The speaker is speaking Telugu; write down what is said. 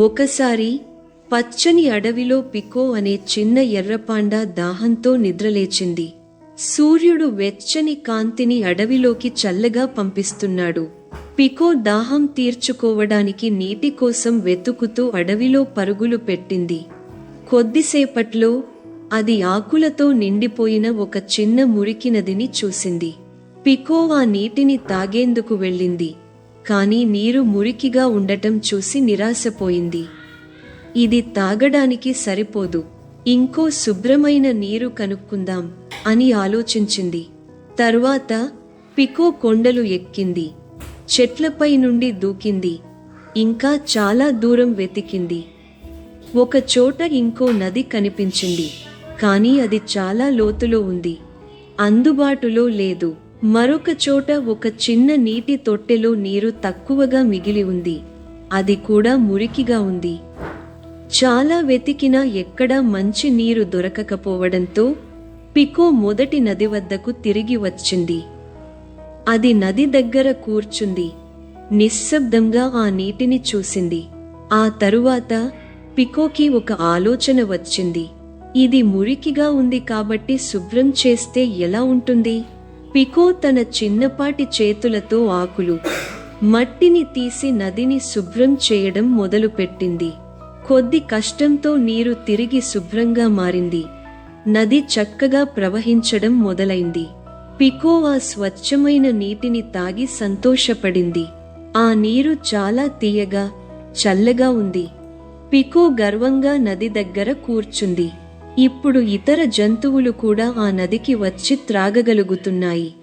ఒకసారి పచ్చని అడవిలో పికో అనే చిన్న ఎర్రపాండా దాహంతో నిద్రలేచింది. సూర్యుడు వెచ్చని కాంతిని అడవిలోకి చల్లగా పంపిస్తున్నాడు. పికో దాహం తీర్చుకోవడానికి నీటి కోసం వెతుకుతూ అడవిలో పరుగులు పెట్టింది. కొద్దిసేపట్లో అది ఆకులతో నిండిపోయిన ఒక చిన్న మురికి నదిని చూసింది. పికో ఆ నీటిని తాగేందుకు వెళ్ళింది. కానీ నీరు మురికిగా ఉండటం చూసి నిరాశపోయింది. ఇది తాగడానికి సరిపోదు. ఇంకో శుభ్రమైన నీరు కనుక్కుందాం అని ఆలోచించింది. తరువాత పికో కొండలు ఎక్కింది. చెట్లపై నుండి దూకింది. ఇంకా చాలా దూరం వెతికింది. ఒక చోట ఇంకో నది కనిపించింది. కానీ అది చాలా లోతులో ఉంది. అందుబాటులో లేదు. మరొక చోట ఒక చిన్న నీటి తొట్టెలో నీరు తక్కువగా మిగిలి ఉంది. అది కూడా మురికిగా ఉంది. చాలా వెతికినా ఎక్కడా మంచి నీరు దొరకకపోవడంతో పికో మొదటి నది వద్దకు తిరిగి వచ్చింది. అది నది దగ్గర కూర్చుంది. నిశ్శబ్దంగా ఆ నీటిని చూసింది. ఆ తరువాత పికోకి ఒక ఆలోచన వచ్చింది. ఇది మురికిగా ఉంది కాబట్టి శుభ్రం చేస్తే ఎలా ఉంటుంది? పికో తన చిన్నపాటి చేతులతో ఆకులు మట్టిని తీసి నదిని శుభ్రం చేయడం మొదలుపెట్టింది. కొద్ది కష్టంతో నీరు తిరిగి శుభ్రంగా మారింది. నది చక్కగా ప్రవహించడం మొదలైంది. పికో ఆ స్వచ్ఛమైన నీటిని తాగి సంతోషపడింది. ఆ నీరు చాలా తీయగా చల్లగా ఉంది. పికో గర్వంగా నది దగ్గర కూర్చుంది. ఇప్పుడు ఇతర జంతువులు కూడా ఆ నదికి వచ్చి త్రాగగలుగుతున్నాయి.